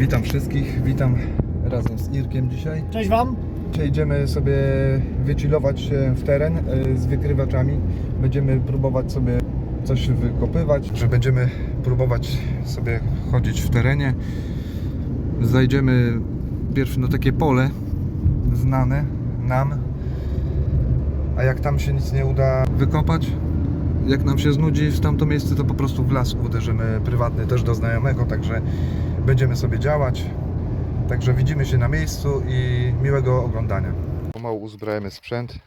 Witam wszystkich, witam razem z Irkiem dzisiaj. Cześć Wam. Dzisiaj idziemy sobie wychillować się w teren e, z wykrywaczami. Będziemy próbować sobie coś wykopywać, że będziemy próbować sobie chodzić w terenie. Zajdziemy pierw na takie pole znane nam, a jak tam się nic nie uda wykopać, jak nam się znudzi w tamto miejsce, to po prostu w las uderzymy prywatny też do znajomego, także będziemy sobie działać. Także widzimy się na miejscu i miłego oglądania. Pomału uzbrajamy sprzęt.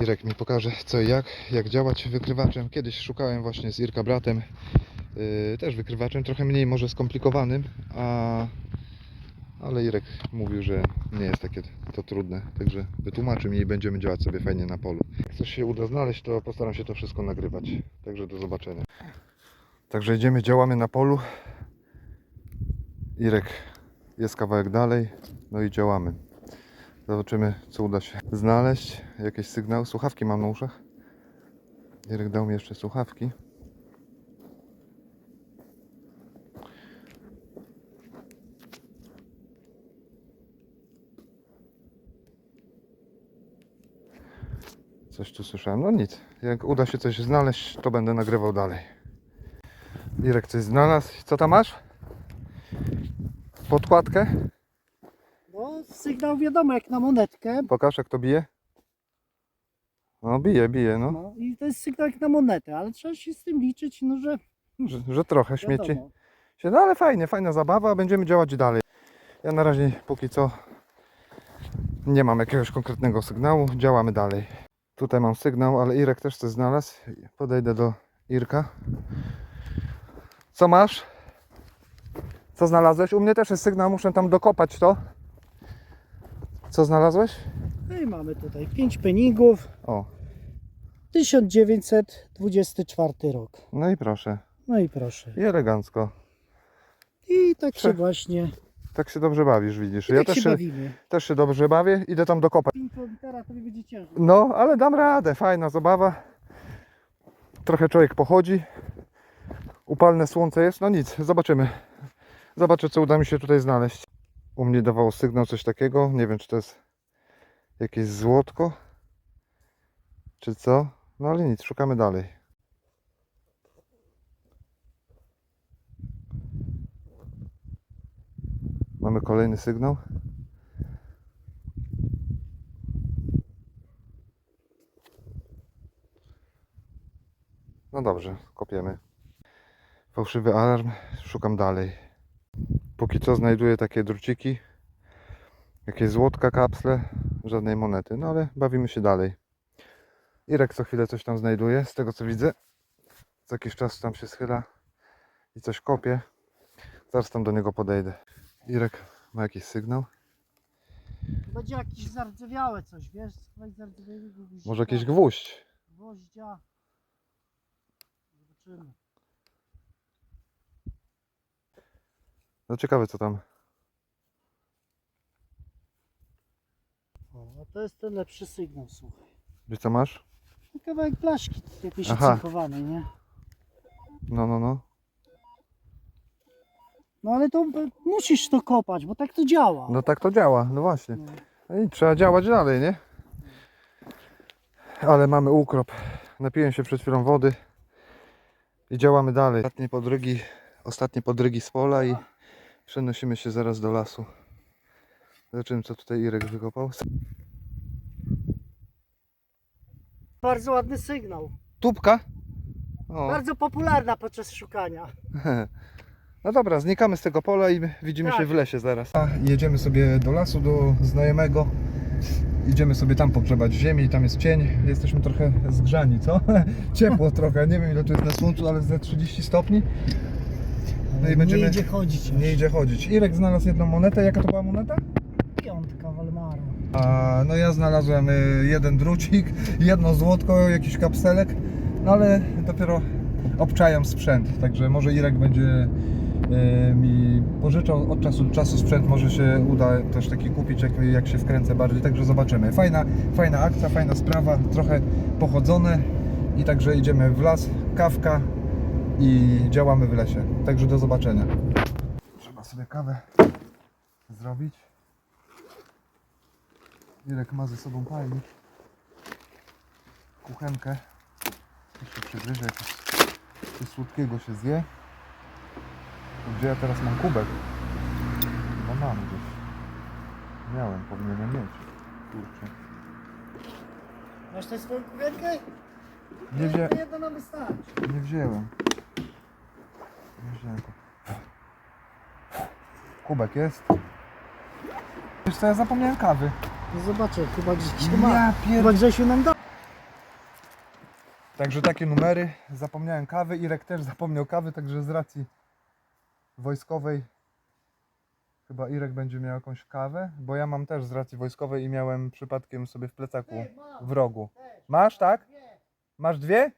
Irek mi pokaże co i jak, jak działać wykrywaczem. Kiedyś szukałem właśnie z Irka bratem yy, też wykrywaczem, trochę mniej może skomplikowanym, a, ale Irek mówił, że nie jest takie to trudne, także wytłumaczy mi i będziemy działać sobie fajnie na polu. Jak coś się uda znaleźć, to postaram się to wszystko nagrywać. Także do zobaczenia. Także idziemy, działamy na polu. Irek jest kawałek dalej, no i działamy. Zobaczymy, co uda się znaleźć. Jakieś sygnały. Słuchawki mam na uszach. Irek dał mi jeszcze słuchawki. Coś tu słyszałem. No nic. Jak uda się coś znaleźć, to będę nagrywał dalej. Irek coś znalazł. Co tam masz? Podkładkę? No, sygnał wiadomo jak na monetkę. Pokaż jak to bije. No bije, bije, no. No, I to jest sygnał jak na monetę, ale trzeba się z tym liczyć, no że Że, że trochę śmieci się. No ale fajnie, fajna zabawa, będziemy działać dalej. Ja na razie póki co nie mam jakiegoś konkretnego sygnału, działamy dalej. Tutaj mam sygnał, ale Irek też coś znalazł. Podejdę do Irka. Co masz? Co znalazłeś? U mnie też jest sygnał, muszę tam dokopać to. Co znalazłeś? No i mamy tutaj 5 peningów, O, 1924 rok. no i proszę. No i proszę. I elegancko. I tak się Prze- właśnie Tak się dobrze bawisz, widzisz. i Ja tak też się się, bawimy. też się dobrze bawię, idę tam dokopać. 5 litera to mi będzie ciężko. No, ale dam radę, fajna zabawa. Trochę człowiek pochodzi. Upalne słońce jest, no nic, zobaczymy. Zobaczę, co uda mi się tutaj znaleźć. U mnie dawało sygnał coś takiego, nie wiem, czy to jest jakieś złotko, czy co. No ale nic, szukamy dalej. Mamy kolejny sygnał. No dobrze, kopiemy. Fałszywy alarm, szukam dalej. Póki co znajduję takie druciki, jakieś złotka, kapsle, żadnej monety, no ale bawimy się dalej. Irek co chwilę coś tam znajduje, z tego co widzę. Co jakiś czas tam się schyla i coś kopie. Zaraz tam do niego podejdę. Irek ma jakiś sygnał. Będzie jakieś zardzewiałe coś, wiesz? Może jakiś gwóźdź. Gwoździa. Zobaczymy. No ciekawe co tam. O, a to jest ten lepszy sygnał, słuchaj. Wiesz co masz? No, Kawałek blaszki jakiejś Aha. nie? No, no, no. No ale to b- musisz to kopać, bo tak to działa. No tak to działa, no właśnie. No. No i trzeba działać dalej, nie? Ale mamy ukrop. Napiłem się przed chwilą wody i działamy dalej. Ostatnie podrygi, ostatnie podrygi z pola i przenosimy się zaraz do lasu. Zobaczymy co tutaj Irek wykopał. Bardzo ładny sygnał. Tubka? O. Bardzo popularna podczas szukania. No dobra, znikamy z tego pola i widzimy Tak. się w lesie zaraz. Jedziemy sobie do lasu, do znajomego. Idziemy sobie tam pogrzebać w ziemi, tam jest cień. Jesteśmy trochę zgrzani, co? Ciepło trochę, nie wiem ile tu jest na słońcu, ale ze 30 stopni. No i będziemy- Nie idzie chodzić. Nie idzie chodzić. Irek znalazł jedną monetę. Jaka to była moneta? Piątka Walmaru. A, no ja znalazłem y, jeden drucik, jedno złotko, jakiś kapselek, no ale dopiero obczajam sprzęt, także może Irek będzie y, mi pożyczał od czasu do czasu sprzęt, może się uda też taki kupić, jak, jak się wkręcę bardziej, także zobaczymy. Fajna, fajna akcja, fajna sprawa, trochę pochodzone i także idziemy w las, kawka i działamy w lesie, także do zobaczenia. sobie kawę zrobić. Irek ma ze sobą palnik. Kuchenkę. Jeszcze przygryzie jakieś coś słodkiego się zje. Gdzie ja teraz mam kubek? Chyba mam gdzieś. Miałem, powinienem mieć. Kurczę. Masz tę swoją kuchenkę? Nie, wzię... Jedna nam wystarczy. nie wziąłem. Kubek jest. Wiesz co, ja zapomniałem kawy. No zobaczę, chyba Grzesiu ma. Ja pier... Chyba Grzesiu nam da. Także takie numery. Zapomniałem kawy. Irek też zapomniał kawy, także z racji wojskowej chyba Irek będzie miał jakąś kawę, bo ja mam też z racji wojskowej i miałem przypadkiem sobie w plecaku w rogu. Masz, tak? Masz dwie?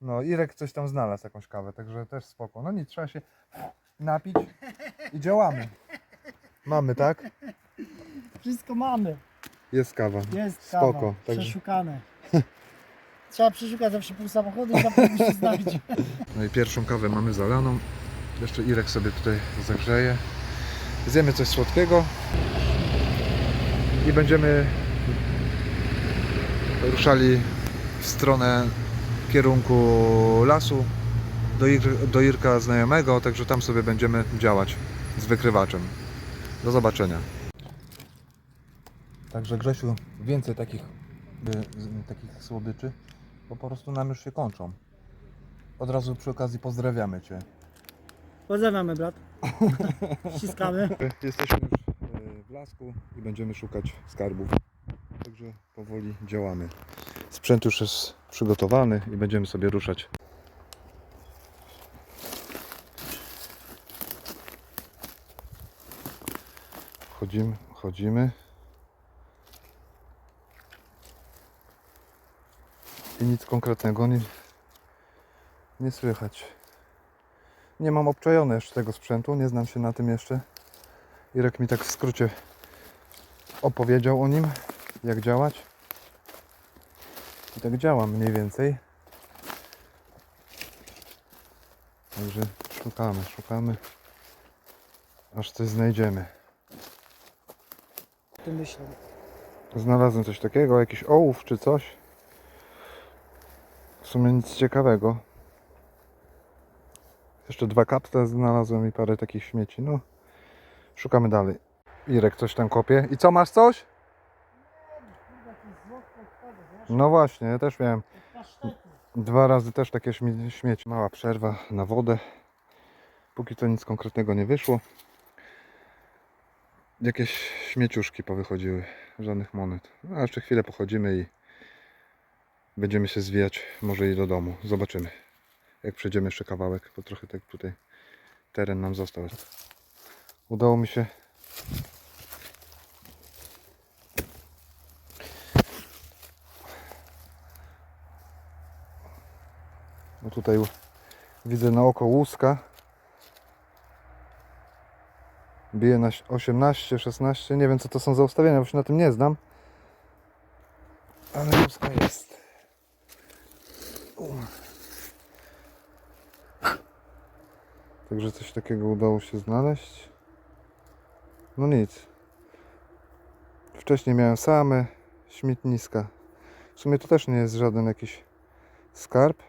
No, Irek coś tam znalazł, jakąś kawę, także też spoko. No nic, trzeba się napić i działamy. Mamy, tak? Wszystko mamy. Jest kawa. Jest kawa. Spoko, także- Przeszukane. Trzeba przeszukać zawsze pół samochodu i zapewne się znajdzie. No i pierwszą kawę mamy zalaną. Jeszcze Irek sobie tutaj zagrzeje. Zjemy coś słodkiego i będziemy ruszali w stronę kierunku lasu do, Ir- do Irka znajomego, także tam sobie będziemy działać z wykrywaczem. Do zobaczenia. Także Grzesiu, więcej takich, y, takich słodyczy, bo po prostu nam już się kończą. Od razu przy okazji pozdrawiamy Cię. Pozdrawiamy brat. Ściskamy. Jesteśmy już e, w lasku i będziemy szukać skarbów. Także powoli działamy. Sprzęt już jest przygotowany i będziemy sobie ruszać. Chodzimy, chodzimy. I nic konkretnego nie, nie słychać. Nie mam obczajone jeszcze tego sprzętu, nie znam się na tym jeszcze. Irek mi tak w skrócie opowiedział o nim, jak działać. I tak działam mniej więcej. Także szukamy, szukamy, aż coś znajdziemy. Tu myślę. Znalazłem coś takiego, jakiś ołów czy coś. W sumie nic ciekawego. Jeszcze dwa kapsle znalazłem i parę takich śmieci. No, szukamy dalej. Irek coś tam kopie. I co, masz coś? No właśnie, ja też miałem dwa razy też takie śmie- śmieci. Mała przerwa na wodę. Póki co nic konkretnego nie wyszło. Jakieś śmieciuszki powychodziły. Żadnych monet. No, jeszcze chwilę pochodzimy i będziemy się zwijać może i do domu. Zobaczymy. Jak przejdziemy jeszcze kawałek, bo trochę tak tutaj teren nam został. Udało mi się No tutaj widzę na oko łuska. Bije na 18, 16. Nie wiem co to są za ustawienia, bo się na tym nie znam. Ale łuska jest. Także coś takiego udało się znaleźć. No nic. Wcześniej miałem same śmietniska. W sumie to też nie jest żaden jakiś skarb,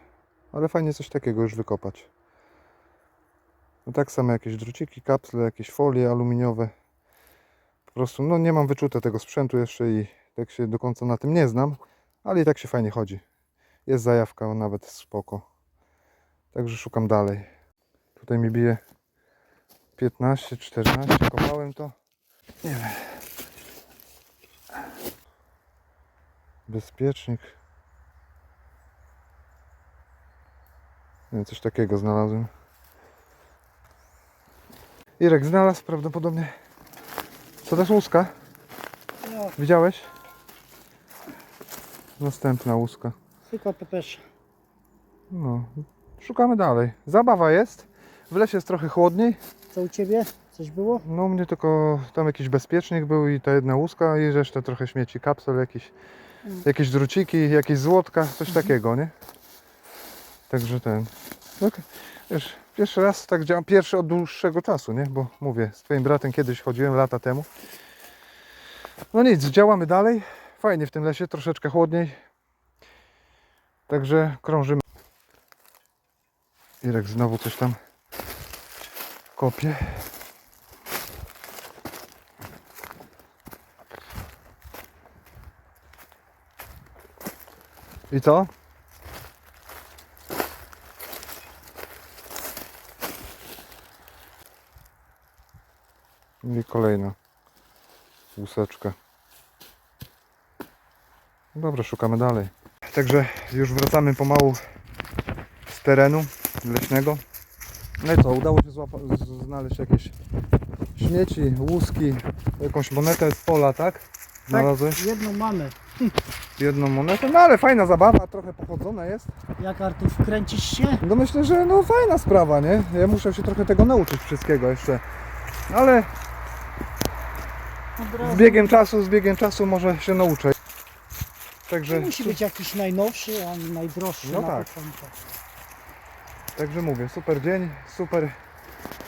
ale fajnie coś takiego już wykopać. No tak samo jakieś druciki, kapsle, jakieś folie aluminiowe. Po prostu no nie mam wyczute tego sprzętu jeszcze i tak się do końca na tym nie znam, ale i tak się fajnie chodzi. Jest zajawka nawet spoko. Także szukam dalej. Tutaj mi bije 15, 14, kopałem to. Nie wiem. Bezpiecznik. Nie wiem, coś takiego znalazłem. Irek znalazł prawdopodobnie. Co to jest łuska? No, Widziałeś? Następna łuska. tylko pepesz. No, szukamy dalej. Zabawa jest. W lesie jest trochę chłodniej. Co u ciebie? Coś było? No u mnie tylko tam jakiś bezpiecznik był i ta jedna łuska i resztę trochę śmieci, kapsel, jakieś, Mm. jakieś druciki, jakieś złotka, coś takiego, nie? Także ten. No, wiesz, pierwszy raz tak działam, pierwszy od dłuższego czasu, nie? Bo mówię, z twoim bratem kiedyś chodziłem lata temu. No nic, działamy dalej. Fajnie w tym lesie, troszeczkę chłodniej. Także krążymy. Irek znowu coś tam kopie. I co? I kolejna łuseczka. Dobra, szukamy dalej. Także już wracamy pomału z terenu leśnego. No i co, udało się znaleźć jakieś śmieci, łuski, jakąś monetę z pola, tak? Znalazłeś Tak, jedną mamy. jedną monetę, no ale fajna zabawa, trochę pochodzona jest. Jak Artur, wkręcisz się? No myślę, że no fajna sprawa, nie? Ja muszę się trochę tego nauczyć wszystkiego jeszcze. Ale. Z biegiem czasu, z biegiem czasu może się nauczę. Także, musi być jakiś najnowszy, a nie najdroższy No na tak. początek. także mówię, super dzień, super,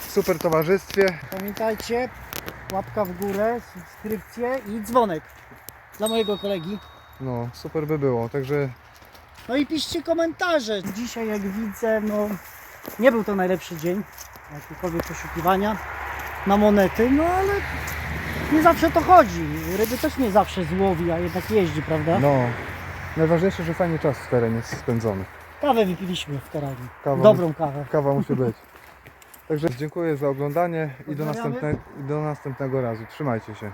super towarzystwie. Pamiętajcie, łapka w górę, subskrypcje i dzwonek dla mojego kolegi. No, super by było, także No i piszcie komentarze. Dzisiaj jak widzę, no nie był to najlepszy dzień, jakiekolwiek poszukiwania na monety, no ale nie zawsze to chodzi. Ryby też nie zawsze złowi, a jednak jeździ, prawda? no, najważniejsze, że fajnie czas w terenie jest spędzony. Kawę wypiliśmy w terenie. Kawa, Dobrą kawę. kawa musi być. Także dziękuję za oglądanie i do, następne, i do następnego razu. Trzymajcie się.